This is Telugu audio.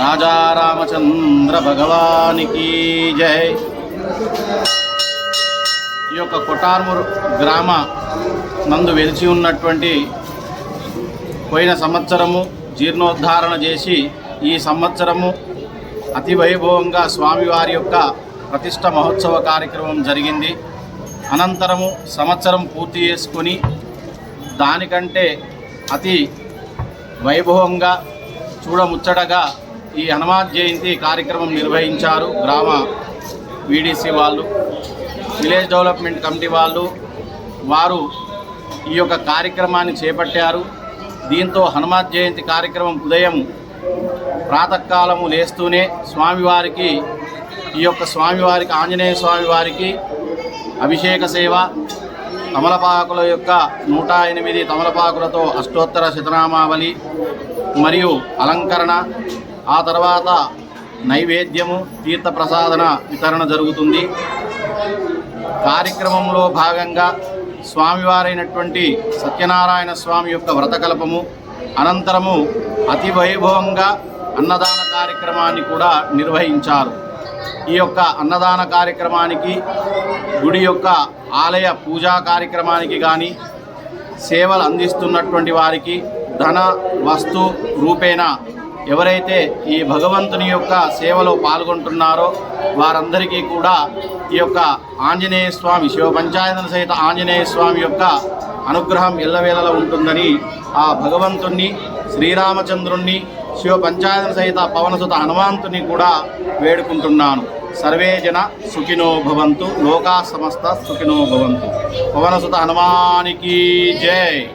రాజా రామచంద్ర భగవానికి జై. ఈ యొక్క కొటార్మూర్ గ్రామ నందు వెలిచి ఉన్నటువంటి పోయిన సంవత్సరము జీర్ణోద్ధారణ చేసి ఈ సంవత్సరము అతి వైభవంగా స్వామివారి యొక్క ప్రతిష్ట మహోత్సవ కార్యక్రమం జరిగింది. అనంతరము సంవత్సరం పూర్తి చేసుకొని దానికంటే అతి వైభవంగా చూడముచ్చటగా ఈ హనుమాన్ జయంతి కార్యక్రమం నిర్వహించారు గ్రామ వీడీసీ వాళ్ళు విలేజ్ డెవలప్మెంట్ కమిటీ వాళ్ళు. వారు ఈ యొక్క కార్యక్రమాన్ని చేపట్టారు. దీంతో హనుమాన్ జయంతి కార్యక్రమం ఉదయం ప్రాతకాలము లేస్తూనే స్వామివారికి ఈ యొక్క స్వామివారికి ఆంజనేయ స్వామివారికి అభిషేక సేవ తమలపాకుల యొక్క నూట ఎనిమిది తమలపాకులతో అష్టోత్తర శతనామావళి మరియు అలంకరణ ఆ తర్వాత నైవేద్యము తీర్థప్రసాదన వితరణ జరుగుతుంది. కార్యక్రమంలో భాగంగా స్వామివారైనటువంటి సత్యనారాయణ స్వామి యొక్క వ్రతకల్పము అనంతరము అతి వైభవంగా అన్నదాన కార్యక్రమాన్ని కూడా నిర్వహించారు. ఈ యొక్క అన్నదాన కార్యక్రమానికి గుడి యొక్క ఆలయ పూజా కార్యక్రమానికి కానీ సేవలు అందిస్తున్నటువంటి వారికి ధన వస్తు రూపేణ ఎవరైతే ఈ భగవంతుని యొక్క సేవలో పాల్గొంటున్నారో వారందరికీ కూడా ఈ యొక్క ఆంజనేయ స్వామి శివ పంచాయతన సహిత ఆంజనేయ స్వామి యొక్క అనుగ్రహం ఎల్లవేళలా ఉంటుందని ఆ భగవంతుణ్ణి శ్రీరామచంద్రుణ్ణి శివ పంచాయతన సహిత పవనసుత హనుమంతుని కూడా వేడుకుంటున్నాను. సర్వే జన సుఖినో భవంతు లోకా సమస్త సుఖినో భవంతు. పవనసుత హనుమానికి జై.